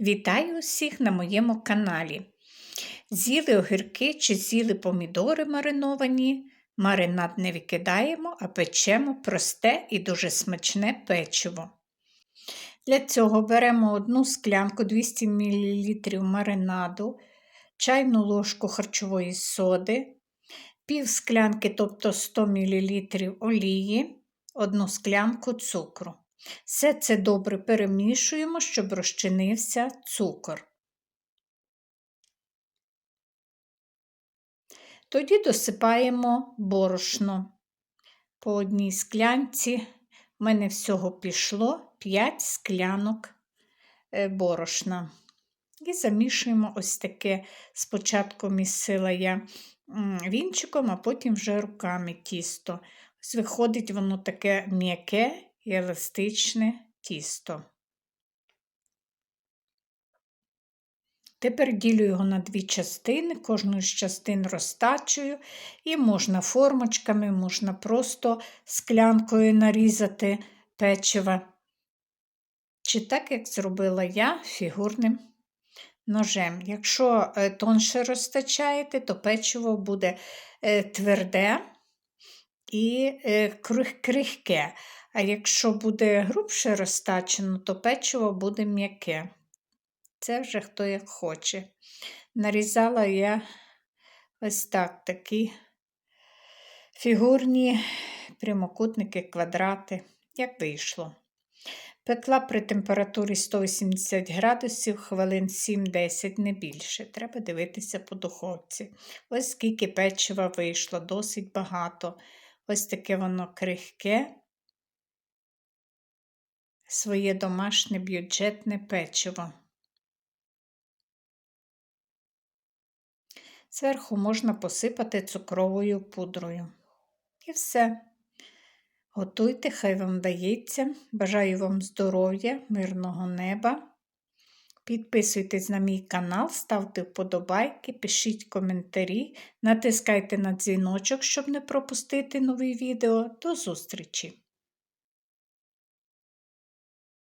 Вітаю усіх на моєму каналі. З'їли огірки чи з'їли помідори мариновані. Маринад не викидаємо, а печемо просте і дуже смачне печиво. Для цього беремо одну склянку 200 мл маринаду, чайну ложку харчової соди, пів склянки, тобто 100 мл олії, одну склянку цукру. Все це добре перемішуємо, щоб розчинився цукор. Тоді досипаємо борошно. По одній склянці в мене всього пішло 5 склянок е, борошна. І замішуємо ось таке. Спочатку місила я вінчиком, а потім вже руками тісто. Ось виходить воно таке м'яке і еластичне тісто. Тепер ділю його на дві частини, кожну з частин розтачую, і можна формочками, можна просто склянкою нарізати печива. Чи так, як зробила я фігурним ножем. Якщо е, тонше розтачаєте, то печиво буде е, тверде і е, крихке. А якщо буде грубше розтачено, то печиво буде м'яке. Це вже хто як хоче. Нарізала я ось так такі фігурні прямокутники, квадрати, як вийшло. Пекла при температурі 180 градусів хвилин 7-10, не більше. Треба дивитися по духовці. Ось скільки печива вийшло, досить багато. Ось таке воно крихке своє домашнє бюджетне печиво. Зверху можна посипати цукровою пудрою. І все. Готуйте, хай вам дається. Бажаю вам здоров'я, мирного неба. Підписуйтесь на мій канал, ставте вподобайки, пишіть коментарі, натискайте на дзвіночок, щоб не пропустити нові відео. До зустрічі!